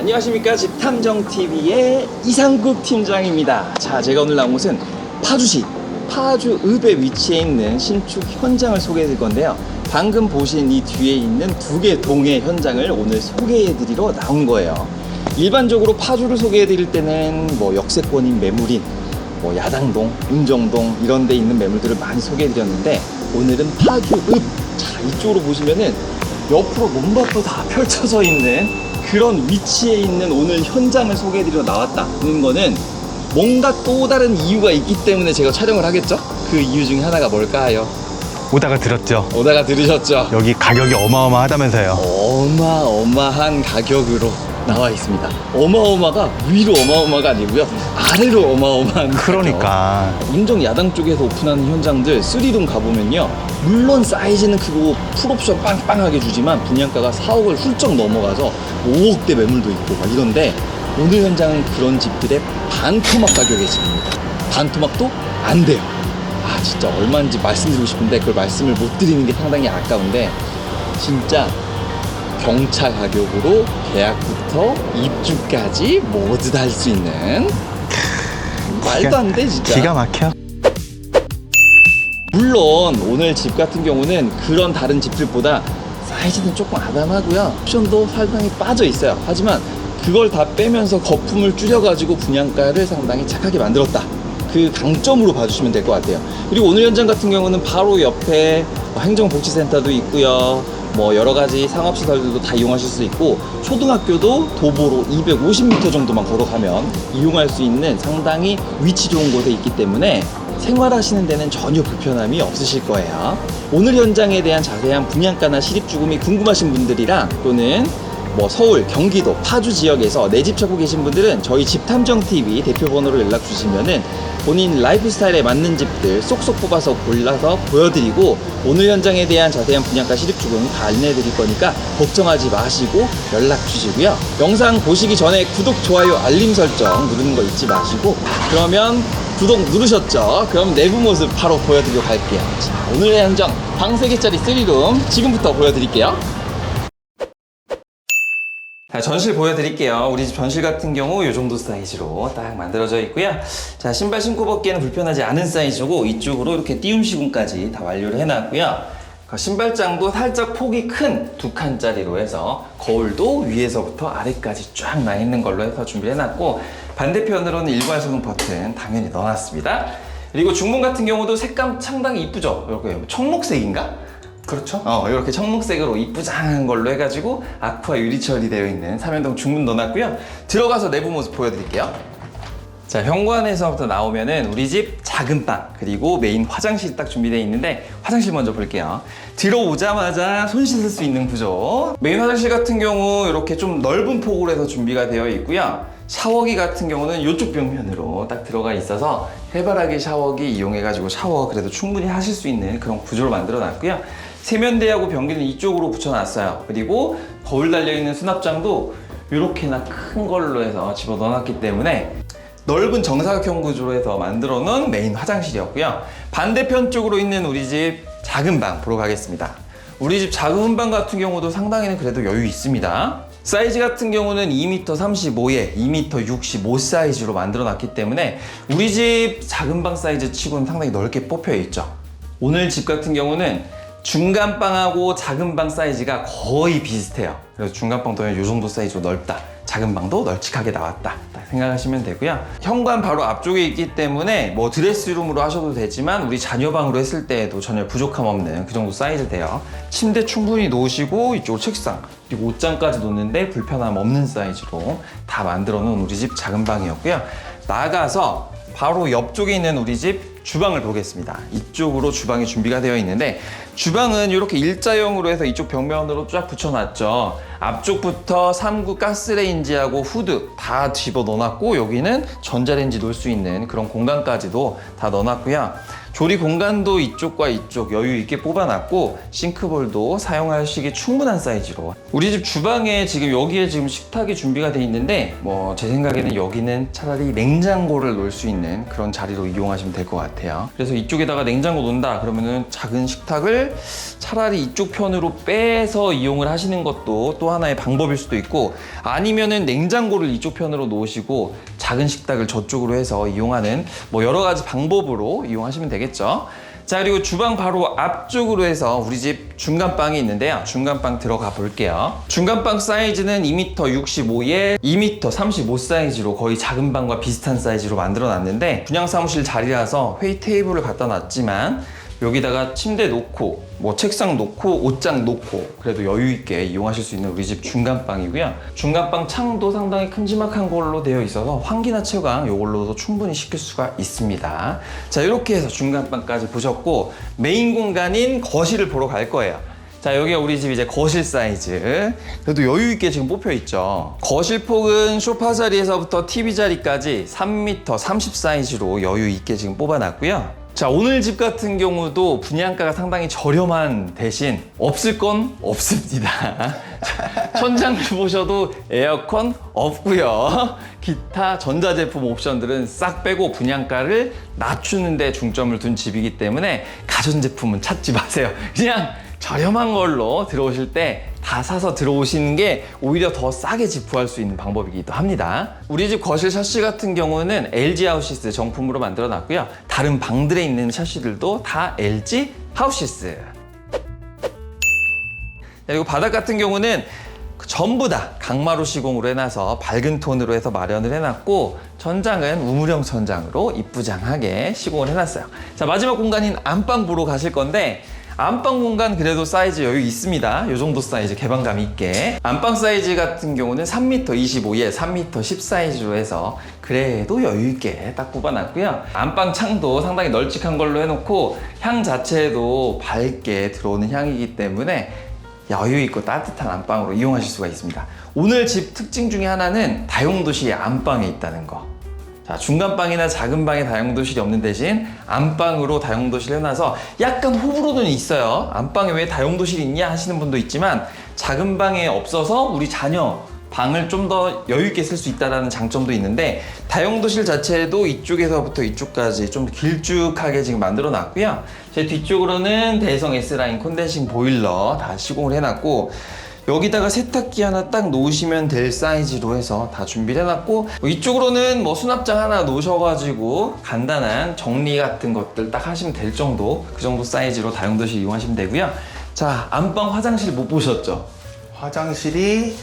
안녕하십니까? 집탐정TV의 이상국 팀장입니다. 자 제가 오늘 나온 곳은 파주시 파주읍에 위치해 있는 신축 현장을 소개해 드릴 건데요. 방금 보신 이 뒤에 있는 두 개 동의 현장을 오늘 소개해 드리러 나온 거예요. 일반적으로 파주를 소개해 드릴 때는 뭐 역세권인 매물인 뭐 야당동, 임정동 이런 데 있는 매물들을 많이 소개해 드렸는데 오늘은 파주읍. 자 이쪽으로 보시면은 옆으로 논밭도 다 펼쳐져 있는 그런 위치에 있는 오늘 현장을 소개해드리러 나왔다는 거는 뭔가 또 다른 이유가 있기 때문에 제가 촬영을 하겠죠? 그 이유 중에 하나가 뭘까요? 오다가 들었죠. 오다가 들으셨죠? 여기 가격이 어마어마하다면서요. 어마어마한 가격으로 나와 있습니다. 어마어마가 위로 어마어마가 아니고요. 아래로 어마어마한. 그러니까 운정 야당 쪽에서 오픈하는 현장들 3룸 가보면요 물론 사이즈는 크고 풀옵션 빵빵하게 주지만 분양가가 4억을 훌쩍 넘어가서 5억대 매물도 있고 막 이런데 오늘 현장은 그런 집들의 반토막 가격의 집입니다 반토막도 안 돼요 아 진짜 얼마인지 말씀드리고 싶은데 그걸 말씀을 못 드리는 게 상당히 아까운데 진짜 경차 가격으로 계약부터 입주까지 모두 다 할 수 있는 말도 안 돼 진짜. 기가 막혀. 물론 오늘 집 같은 경우는 그런 다른 집들보다 사이즈는 조금 아담하고요. 옵션도 상당히 빠져 있어요. 하지만 그걸 다 빼면서 거품을 줄여가지고 분양가를 상당히 착하게 만들었다. 그 강점으로 봐주시면 될 것 같아요. 그리고 오늘 현장 같은 경우는 바로 옆에 뭐 행정복지센터도 있고요 뭐 여러 가지 상업시설들도 다 이용하실 수 있고 초등학교도 도보로 250m 정도만 걸어가면 이용할 수 있는 상당히 위치 좋은 곳에 있기 때문에 생활하시는 데는 전혀 불편함이 없으실 거예요. 오늘 현장에 대한 자세한 분양가나 실입주금이 궁금하신 분들이랑 또는 뭐 서울, 경기도, 파주 지역에서 내 집 찾고 계신 분들은 저희 집탐정TV 대표번호로 연락 주시면은 본인 라이프 스타일에 맞는 집들 쏙쏙 뽑아서 골라서 보여드리고 오늘 현장에 대한 자세한 분양가 실입 주금 다 안내해 드릴 거니까 걱정하지 마시고 연락 주시고요. 영상 보시기 전에 구독, 좋아요, 알림 설정 누르는 거 잊지 마시고 그러면 구독 누르셨죠? 그럼 내부 모습 바로 보여드리러 갈게요. 자, 오늘의 현장 방 3개짜리 3룸 지금부터 보여드릴게요. 자, 전실 보여드릴게요. 우리 집 전실 같은 경우 이 정도 사이즈로 딱 만들어져 있고요. 자, 신발 신고 벗기에는 불편하지 않은 사이즈고 이쪽으로 이렇게 띄움 시공까지 다 완료를 해놨고요. 그 신발장도 살짝 폭이 큰 두 칸짜리로 해서 거울도 위에서부터 아래까지 쫙 나 있는 걸로 해서 준비를 해놨고 반대편으로는 일괄 소등 버튼 당연히 넣어놨습니다. 그리고 중문 같은 경우도 색감 상당히 이쁘죠? 이렇게 청록색인가? 그렇죠. 어, 이렇게 청록색으로 이쁘장한 걸로 해가지고 아쿠아 유리 처리되어 있는 삼연동 중문 넣어놨고요. 들어가서 내부 모습 보여드릴게요. 자, 현관에서부터 나오면은 우리 집 작은 방, 그리고 메인 화장실이 딱 준비되어 있는데 화장실 먼저 볼게요. 들어오자마자 손 씻을 수 있는 구조. 메인 화장실 같은 경우 이렇게 좀 넓은 폭으로 해서 준비가 되어 있고요. 샤워기 같은 경우는 이쪽 벽면으로 딱 들어가 있어서 해바라기 샤워기 이용해가지고 샤워 그래도 충분히 하실 수 있는 그런 구조를 만들어 놨고요. 세면대하고 변기는 이쪽으로 붙여놨어요. 그리고 거울 달려있는 수납장도 이렇게나 큰 걸로 해서 집어 넣어놨기 때문에 넓은 정사각형 구조로 해서 만들어 놓은 메인 화장실이었고요. 반대편 쪽으로 있는 우리 집 작은 방 보러 가겠습니다. 우리 집 작은 방 같은 경우도 상당히는 그래도 여유 있습니다. 사이즈 같은 경우는 2m 35에 2m 65 사이즈로 만들어 놨기 때문에 우리 집 작은 방 사이즈 치고는 상당히 넓게 뽑혀 있죠. 오늘 집 같은 경우는 중간 방하고 작은 방 사이즈가 거의 비슷해요. 그래서 중간 방도 이 정도 사이즈로 넓다. 작은 방도 널찍하게 나왔다. 딱 생각하시면 되고요. 현관 바로 앞쪽에 있기 때문에 뭐 드레스룸으로 하셔도 되지만 우리 자녀 방으로 했을 때에도 전혀 부족함 없는 그 정도 사이즈 돼요. 침대 충분히 놓으시고 이쪽 책상 그리고 옷장까지 놓는데 불편함 없는 사이즈로 다 만들어 놓은 우리 집 작은 방이었고요. 나가서 바로 옆쪽에 있는 우리 집 주방을 보겠습니다. 이쪽으로 주방이 준비가 되어 있는데 주방은 이렇게 일자형으로 해서 이쪽 벽면으로 쫙 붙여놨죠. 앞쪽부터 3구 가스레인지하고 후드 다 집어 넣어놨고 여기는 전자레인지 놓을 수 있는 그런 공간까지도 다 넣어놨고요. 조리 공간도 이쪽과 이쪽 여유 있게 뽑아놨고 싱크볼도 사용하시기 충분한 사이즈로 우리 집 주방에 지금 여기에 지금 식탁이 준비가 돼 있는데 뭐 제 생각에는 여기는 차라리 냉장고를 놓을 수 있는 그런 자리로 이용하시면 될 것 같아요. 그래서 이쪽에다가 냉장고 놓는다 그러면은 작은 식탁을 차라리 이쪽 편으로 빼서 이용을 하시는 것도 또 하나의 방법일 수도 있고 아니면은 냉장고를 이쪽 편으로 놓으시고 작은 식탁을 저쪽으로 해서 이용하는 뭐 여러 가지 방법으로 이용하시면 되겠죠. 자 그리고 주방 바로 앞쪽으로 해서 우리 집 중간방이 있는데요 중간방 들어가 볼게요 중간방 사이즈는 2m 65에 2m 35 사이즈로 거의 작은 방과 비슷한 사이즈로 만들어 놨는데 분양 사무실 자리라서 회의 테이블을 갖다 놨지만 여기다가 침대 놓고 뭐 책상 놓고 옷장 놓고 그래도 여유 있게 이용하실 수 있는 우리 집 중간방이고요. 중간방 창도 상당히 큼지막한 걸로 되어 있어서 환기나 채광 이걸로도 충분히 시킬 수가 있습니다. 자 이렇게 해서 중간방까지 보셨고 메인 공간인 거실을 보러 갈 거예요. 자 여기가 우리 집 이제 거실 사이즈 그래도 여유 있게 지금 뽑혀 있죠 거실 폭은 소파 자리에서부터 TV 자리까지 3m 30 사이즈로 여유 있게 지금 뽑아놨고요 자 오늘 집 같은 경우도 분양가가 상당히 저렴한 대신 없을 건 없습니다. 천장을 보셔도 에어컨 없고요. 기타 전자제품 옵션들은 싹 빼고 분양가를 낮추는 데 중점을 둔 집이기 때문에 가전제품은 찾지 마세요. 그냥 저렴한 걸로 들어오실 때 다 사서 들어오시는 게 오히려 더 싸게 지프할 수 있는 방법이기도 합니다. 우리 집 거실 샤시 같은 경우는 LG 하우시스 정품으로 만들어 놨고요. 다른 방들에 있는 샤시들도 다 LG 하우시스. 그리고 바닥 같은 경우는 그 전부 다 강마루 시공으로 해놔서 밝은 톤으로 해서 마련을 해놨고 천장은 우물형 천장으로 이쁘장하게 시공을 해놨어요. 자 마지막 공간인 안방 보러 가실 건데 안방 공간 그래도 사이즈 여유 있습니다. 이 정도 사이즈 개방감 있게 안방 사이즈 같은 경우는 3m 25에 3m 10 사이즈로 해서 그래도 여유 있게 딱 뽑아놨고요. 안방 창도 상당히 널찍한 걸로 해놓고 향 자체도 밝게 들어오는 향이기 때문에 여유 있고 따뜻한 안방으로 이용하실 수가 있습니다. 오늘 집 특징 중에 하나는 다용도실이 안방에 있다는 거. 자, 중간방이나 작은 방에 다용도실이 없는 대신 안방으로 다용도실 해놔서 약간 호불호는 있어요. 안방에 왜 다용도실이 있냐 하시는 분도 있지만 작은 방에 없어서 우리 자녀 방을 좀 더 여유 있게 쓸 수 있다는 장점도 있는데 다용도실 자체도 이쪽에서부터 이쪽까지 좀 길쭉하게 지금 만들어 놨고요. 제 뒤쪽으로는 대성 S라인 콘덴싱 보일러 다 시공을 해놨고 여기다가 세탁기 하나 딱 놓으시면 될 사이즈로 해서 다 준비를 해놨고 이쪽으로는 뭐 수납장 하나 놓으셔가지고 간단한 정리 같은 것들 딱 하시면 될 정도 그 정도 사이즈로 다용도실 이용하시면 되고요. 자 안방 화장실 못 보셨죠? 화장실이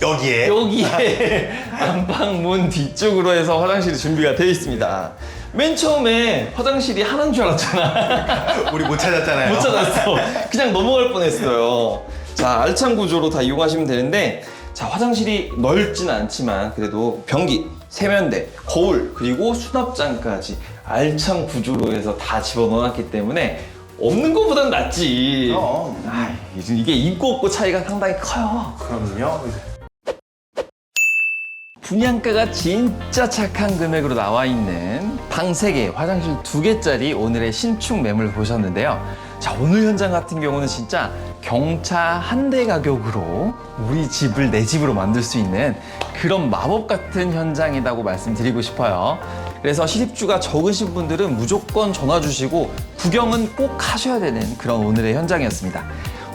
여기에. 여기에 안방 문 뒤쪽으로 해서 화장실이 준비가 되어 있습니다. 맨 처음에 화장실이 하나인 줄 알았잖아. 우리 못 찾았잖아요. 못 찾았어. 그냥 넘어갈 뻔했어요. 자, 알찬 구조로 다 이용하시면 되는데, 자, 화장실이 넓진 않지만, 그래도 변기, 세면대, 거울, 그리고 수납장까지 알찬 구조로 해서 다 집어넣어놨기 때문에, 없는 것보단 낫지. 그럼. 아이, 이게 있고 없고 차이가 상당히 커요. 그럼요. 분양가가 진짜 착한 금액으로 나와 있는 방 3개, 화장실 2개짜리 오늘의 신축 매물 보셨는데요. 자, 오늘 현장 같은 경우는 진짜 경차 한 대 가격으로 우리 집을 내 집으로 만들 수 있는 그런 마법 같은 현장이라고 말씀드리고 싶어요. 그래서 실입주가 적으신 분들은 무조건 전화 주시고 구경은 꼭 하셔야 되는 그런 오늘의 현장이었습니다.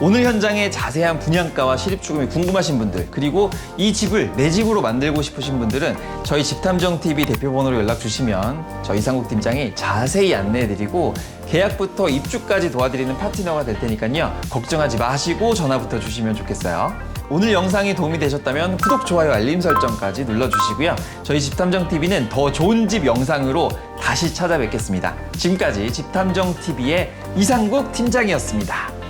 오늘 현장의 자세한 분양가와 실입주금이 궁금하신 분들 그리고 이 집을 내 집으로 만들고 싶으신 분들은 저희 집탐정TV 대표번호로 연락 주시면 저희 이상국 팀장이 자세히 안내해드리고 계약부터 입주까지 도와드리는 파트너가 될 테니까요. 걱정하지 마시고 전화부터 주시면 좋겠어요. 오늘 영상이 도움이 되셨다면 구독, 좋아요, 알림 설정까지 눌러주시고요. 저희 집탐정TV는 더 좋은 집 영상으로 다시 찾아뵙겠습니다. 지금까지 집탐정TV의 이상국 팀장이었습니다